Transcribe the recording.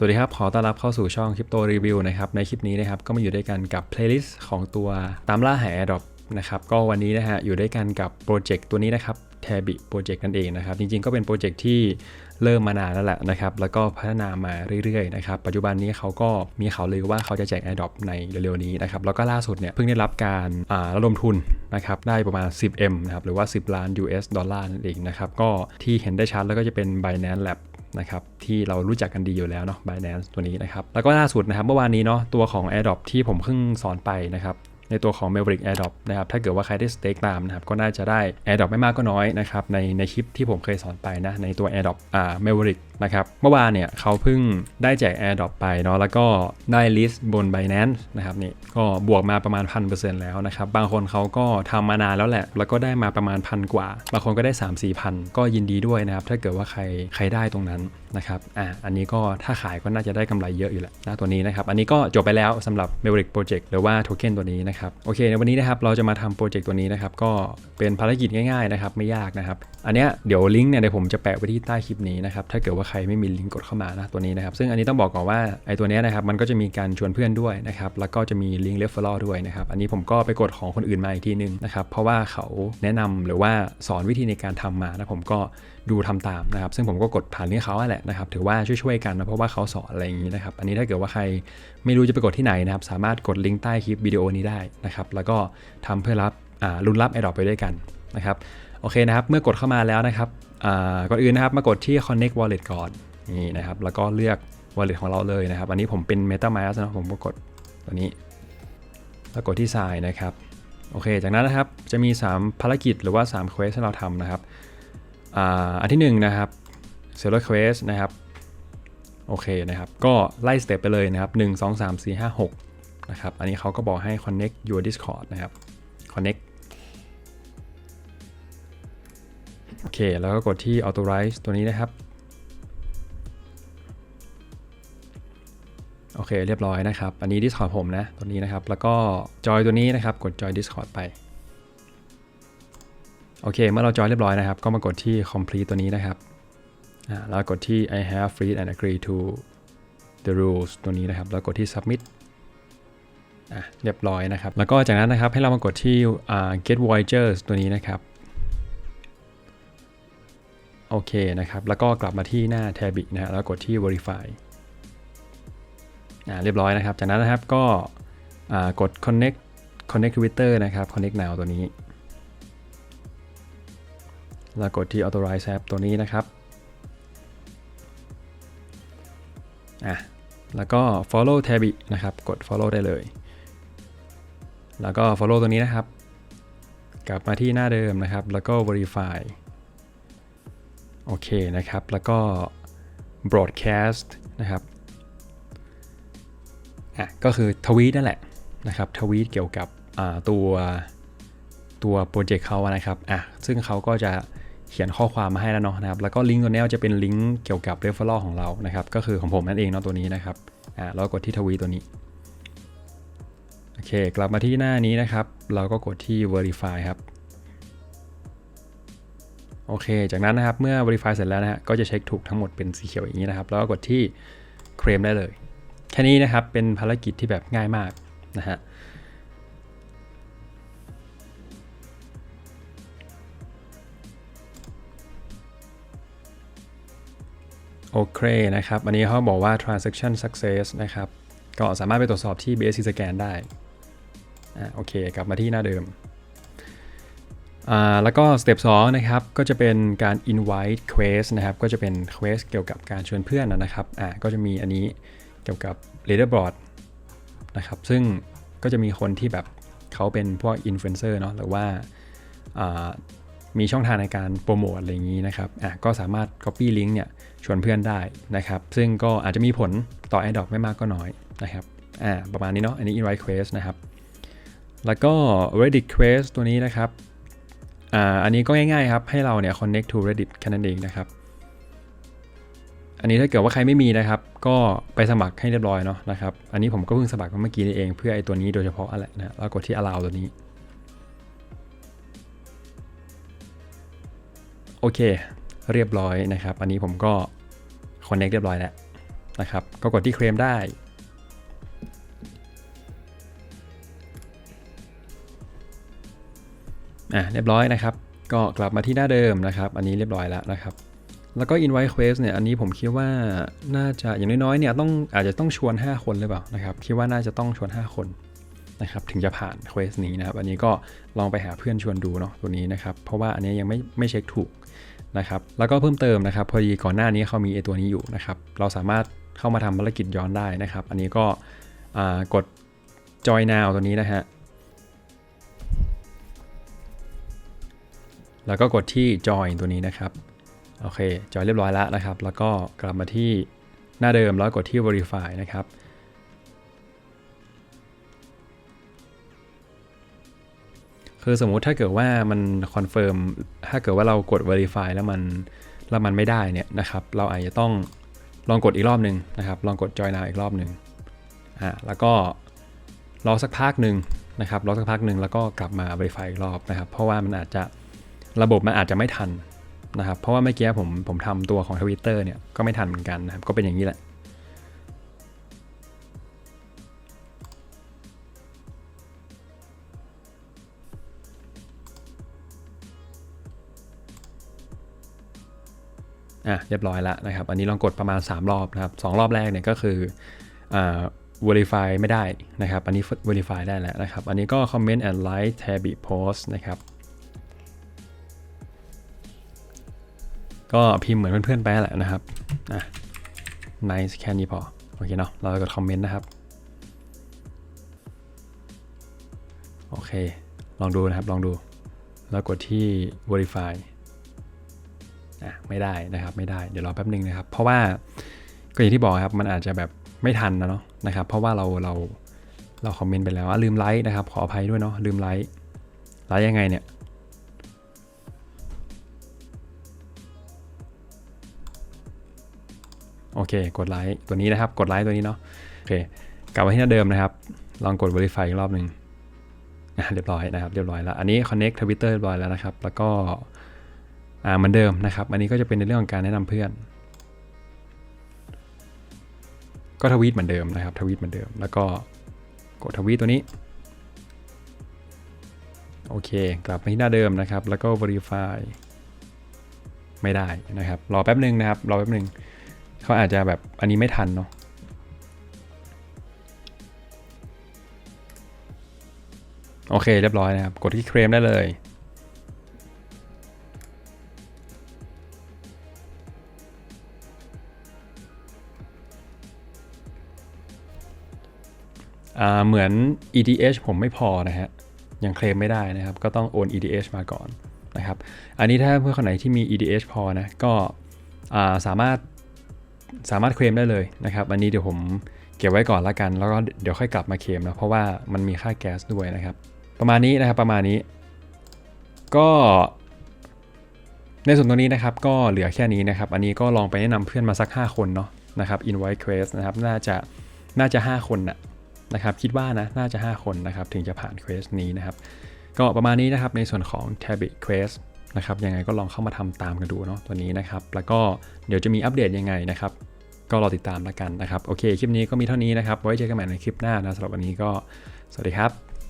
สวัสดีครับ ขอต้อนรับเข้าสู่ช่องคริปโตรีวิวนะครับ ในคลิปนี้นะครับ ก็มาอยู่ด้วยกันกับเพลย์ลิสต์ของตัวตามล่าหา Airdrop นะครับ ก็วันนี้นะฮะ อยู่ด้วยกันกับโปรเจกต์ตัวนี้นะครับ t a b i โปรเจกต์นั่นเองนะครับ จริงๆ ก็เป็นโปรเจกต์ที่เริ่มมานานแล้วแหละนะครับ แล้วก็พัฒนามาเรื่อยๆนะครับ ปัจจุบันนี้เขาก็มีข่าวลือว่าเขาจะแจก Airdrop ในเร็วๆนี้นะครับ แล้วก็ล่าสุดเนี่ยเพิ่งได้รับการอ่าระดมทุนนะครับ ได้ประมาณ 10M นะครับ หรือว่า 10 ล้าน US ดอลลาร์นั่นเองนะครับ ก็ที่เห็นได้ชัดแล้วก็จะเป็น Binance Lab นะครับที่เรารู้จักกันดีอยู่แล้วเนาะ Binance ตัวนี้นะครับ แล้วก็ล่าสุดนะครับเมื่อวานนี้เนาะตัวของ AirDrop ที่ผมเพิ่งสอนไปนะครับในตัวของ Maverick AirDrop นะครับ ถ้าเกิดว่าใครได้สเต็กตามนะครับ ก็น่าจะได้ AirDrop ไม่มากก็น้อยนะครับ ในในคลิปที่ผมเคยสอนไปนะ ในตัว AirDrop อ่า Maverick นะครับเมื่อวานเนี่ยเขาเพิ่งได้แจก AirDrop ไปเนาะแล้วก็ได้ลิสต์บน Binance นะครับนี่ก็บวกมาประมาณ 1,000%แล้วนะครับบางคนเขาก็ทำมานานแล้วแหละ แล้วก็ได้มาประมาณพันกว่า บางคนก็ได้ 3 4พันก็ยินดีด้วยนะครับ ถ้าเกิดว่าใครใครได้ตรงนั้นนะครับอ่าอันนี้ก็ถ้าขายก็น่าจะได้กำไรเยอะอยู่แหละนะตัวนี้นะครับ อันนี้ก็จบไปแล้วสำหรับ Maverick Project หรือว่าโทเค็นตัวนี้นะครับโอเคในวันนี้นะครับเราจะมาทำโปรเจกต์ตัวนี้นะครับก็เป็นภารกิจง่ายๆนะครับไม่ยากนะครับอันเนี้ยเดี๋ยวลิงก์เนี่ยเดี๋ยวผมจะแปะไว้ที่ใต้คลิปนี้นะครับถ้าเกิดว่าใครไม่มีลิงก์กดเข้ามานะตัวนี้นะครับ ซึ่งอันนี้ต้องบอกก่อนว่าไอ้ตัวนี้นะครับมันก็จะมีการชวนเพื่อนด้วยนะครับแล้วก็จะมีลิงก์เรฟเฟอรัลด้วยนะครับอันนี้ผมก็ไปกดของคนอื่นมาอีกทีนึงนะครับเพราะว่าเขาแนะนำหรือว่าสอนวิธีในการทำมานะผมก็ดูทำตามนะครับ ซึ่งผมก็กดผ่านลิงก์เขาแหละนะครับถือว่าช่วยๆกันนะเพราะว่าเขาสอนอะไรอย่างนี้นะครับอันนี้ถ้าเกิดว่าใครไม่รู้จะไปกดที่ไหนนะครับสามารถกดลิงก์ใต้คลิปวิดีโอนี้ได้นะครับแล้วก็ทำเพื่อรับอ่าลุ้นรับ a i r d r o p ไปด้วยกันนะครับ โอเคนะครับ เมื่อกดเข้ามาแล้วนะครับก่อนอื่นนะครับมากดที่ connect wallet ก่อนนี่นะครับ แล้วก็เลือก wallet ของเราเลยนะครับ อันนี้ผมเป็น MetaMask นะผมก็กดตัวนี้ แล้วกดที่ sign นะครับ โอเค จากนั้นนะครับ จะมี 3 ภารกิจหรือว่า 3 quest ให้เราทำนะครับอ,อันที่ 1 นะครับ seller quest นะครับ โอเคนะครับ ก็ไล่สเต็ปไปเลยนะครับ 1 2 3 4 5 6นะครับ อันนี้เขาก็บอกให้ connect your discord นะครับ connect เค แล้วก็กดที่ authorize ตัวนี้นะครับ โอเค เรียบร้อยนะครับ อันนี้ Discord ผมนะ ตัวนี้นะครับ แล้วก็จอยตัวนี้นะครับ กดจอย Discord ไป โอเค เมื่อเราจอยเรียบร้อยนะครับ ก็มากดที่ complete ตัวนี้นะครับอ่าแล้วกดที่ I have read and agree to the rules ตัวนี้นะครับ แล้วกดที่ submit อะเรียบร้อยนะครับ แล้วก็จากนั้นนะครับให้เรามากดที่ get voyagers ตัวนี้นะครับ โอเคนะครับ แล้วก็กลับมาที่หน้า tab นะฮะแล้วกดที่ verify อ่าเรียบร้อยนะครับ จากนั้นนะครับก็อ่ากด connect connect Twitter นะครับ connect now ตัวนี้ แล้วกดที่ authorize app ตัวนี้นะครับอะแล้วก็ follow tab นะครับ กด follow ได้เลย แล้วก็ follow ตัวนี้นะครับ กลับมาที่หน้าเดิมนะครับ แล้วก็ verify โอเคนะครับ แล้วก็ broadcast นะครับอะก็คือทวีตนั่นแหละนะครับทวีตเกี่ยวกับตัวตัวโปรเจกต์เขานะครับอะซึ่งเขาก็จะเขียนข้อความมาให้แล้วเนาะนะครับ แล้วก็ลิงก์ตัวนี้จะเป็นลิงก์เกี่ยวกับ referral ของเรานะครับ ก็คือของผมนั่นเองเนาะตัวนี้นะครับอะเรากดที่ทวีตตัวนี้โอเค กลับมาที่หน้านี้นะครับ เราก็กดที่ verify ครับ โอเค จากนั้นนะครับ เมื่อ verify เสร็จแล้วนะฮะ ก็จะเช็คถูกทั้งหมดเป็นสีเขียวอย่างนี้นะครับ แล้วก็กดที่เคลมได้เลย แค่นี้นะครับ เป็นภารกิจที่แบบง่ายมากนะฮะ โอเคนะครับ อันนี้เขาบอกว่า transaction success นะครับ ก็สามารถไปตรวจสอบที่ BSC scan ได้ อ่า โอเค กลับมาที่หน้าเดิม แล้วก็สเต็ป2นะครับก็จะเป็นการ invite quest นะครับก็จะเป็น quest เกี่ยวกับการชวนเพื่อนนะครับอ่าก็จะมีอันนี้เกี่ยวกับ leaderboard นะครับซึ่งก็จะมีคนที่แบบเขาเป็นพวกอินฟลูเอนเซอร์เนาะหรือว่ามีช่องทางในการโปรโมทอะไรอย่างนี้นะครับอะก็สามารถ copy link เนี่ยชวนเพื่อนได้นะครับ ซึ่งก็อาจจะมีผลต่อ AdDrop ไม่มากก็น้อยนะครับอ่าประมาณนี้เนาะอันนี้ invite quest นะครับ แล้วก็ Reddit quest ตัวนี้นะครับ อ่าอันนี้ก็ง่ายๆครับ ให้เราเนี่ย connect to Reddit แค่นั้นเองนะครับ อันนี้ถ้าเกิดว่าใครไม่มีนะครับ ก็ไปสมัครให้เรียบร้อยเนาะนะครับ อันนี้ผมก็เพิ่งสมัครมาเมื่อกี้นี่เองเพื่อไอ้ตัวนี้โดยเฉพาะอะไรนะแล้วกดที่ allow ตัวนี้โอเค เรียบร้อยนะครับ อันนี้ผมก็ connect เรียบร้อยแล้วนะครับ ก็กดที่เคลมได้ อะเรียบร้อยนะครับ ก็กลับมาที่หน้าเดิมนะครับ อันนี้เรียบร้อยแล้วนะครับ แล้วก็ invite quest เนี่ยอันนี้ผมคิดว่าน่าจะอย่างน้อยๆเนี่ยต้องอาจจะต้องชวน 5 คนหรือเปล่านะครับคิดว่าน่าจะต้องชวน 5 คนนะครับถึงจะผ่าน quest นี้นะครับ อันนี้ก็ลองไปหาเพื่อนชวนดูเนาะตัวนี้นะครับ เพราะว่าอันนี้ยังไม่ไม่เช็คถูกนะครับ แล้วก็เพิ่มเติมนะครับ พอดีก่อนหน้านี้เขามีไอตัวนี้อยู่นะครับ เราสามารถเข้ามาทำภารกิจย้อนได้นะครับ อันนี้ก็กด join now ตัวนี้นะฮะ แล้วก็กดที่ join ตัวนี้นะครับ โอเคจอยเรียบร้อยแล้วนะครับ แล้วก็กลับมาที่หน้าเดิมแล้วกดที่ verify นะครับ คือสมมุติถ้าเกิดว่ามันคอนเฟิร์ม ถ้าเกิดว่าเรากด verify แล้วมันแล้วมันไม่ได้เนี่ยนะครับ เราอาจจะต้องลองกดอีกรอบหนึ่งนะครับ ลองกด join now อีกรอบหนึ่งอ่า แล้วก็รอสักพักหนึ่งนะครับ รอสักพักหนึ่งแล้วก็กลับมา verify อีกรอบนะครับ เพราะว่ามันอาจจะ ระบบมันอาจจะไม่ทันนะครับ เพราะว่าเมื่อกี้ผมผมทำตัวของ Twitter เนี่ยก็ไม่ทันเหมือนกันนะครับ ก็เป็นอย่างนี้แหละ อะเรียบร้อยแล้วนะครับ อันนี้ลองกดประมาณ 3 รอบนะครับสรอบแรกเนี่ยก็คืออ่า verify ไม่ได้นะครับ อันนี้ verify ได้แล้วนะครับ อันนี้ก็ comment and like tabby post นะครับ ก็พิมพ์เหมือนเพื่อนๆไปแหละนะครับอะ nice แค่นี้พอ โอเคเนาะเรากดคอมเมนต์นะครับ โอเค ลองดูนะครับ ลองดู แล้วกดที่ verify อะไม่ได้นะครับ ไม่ได้ เดี๋ยวรอแป๊บนึงนะครับ เพราะว่าก็อย่างที่บอกครับ มันอาจจะแบบไม่ทันนะเนาะนะครับ เพราะว่าเราเราเราคอมเมนต์ไปแล้วลืมไลค์นะครับ ขออภัยด้วยเนาะลืมไลค์ไลค์ยังไงเนี่ย โอเค กดไลค์ตัวนี้นะครับ กดไลค์ตัวนี้เนาะโอเคกลับมาที่หน้าเดิมนะครับ ลองกด verify อีกรอบหนึ่งเรียบร้อยนะครับเรียบร้อยแล้วอันนี้ connect Twitter เรียบร้อยแล้วนะครับ แล้วก็อ่าเหมือนเดิมนะครับ อันนี้ก็จะเป็นในเรื่องของการแนะนำเพื่อน ก็ทวีตเหมือนเดิมนะครับ ทวีตเหมือนเดิม แล้วก็กดทวีตตัวนี้โอเค กลับมาที่หน้าเดิมนะครับ แล้วก็ verify ไม่ได้นะครับ รอแป๊บหนึ่งนะครับ รอแป๊บหนึ่ง เขาอาจจะแบบอันนี้ไม่ทันเนาะโอเค เรียบร้อยนะครับ กดที่เคลมได้เลยอ่าเหมือน ETH ผมไม่พอนะฮะ ยังเคลมไม่ได้นะครับ ก็ต้องโอน ETH มาก่อนนะครับ อันนี้ถ้าเพื่อนคนไหนที่มี ETH พอนะ ก็อ่าสามารถ สามารถเคลมได้เลยนะครับ อันนี้เดี๋ยวผมเก็บไว้ก่อนละกัน แล้วก็เดี๋ยวค่อยกลับมาเคลมนะเพราะว่ามันมีค่าแก๊สด้วยนะครับ ประมาณนี้นะครับประมาณนี้ ก็ในส่วนตรงนี้นะครับก็เหลือแค่นี้นะครับ อันนี้ก็ลองไปแนะนำเพื่อนมาสัก 5 คนเนาะนะครับ invite quest นะครับน่าจะน่าจะ 5 คนนะนะครับคิดว่านะน่าจะ 5 คนนะครับถึงจะผ่าน quest นี้นะครับ ก็ประมาณนี้นะครับในส่วนของ Tabit Quest นะครับยังไงก็ลองเข้ามาทำตามกันดูเนาะตัวนี้นะครับ แล้วก็เดี๋ยวจะมีอัปเดตยังไงนะครับ ก็รอติดตามแล้วกันนะครับ โอเค คลิปนี้ก็มีเท่านี้นะครับ ไว้เจอกันใหม่ในคลิปหน้านะสำหรับวันนี้ก็สวัสดีครับ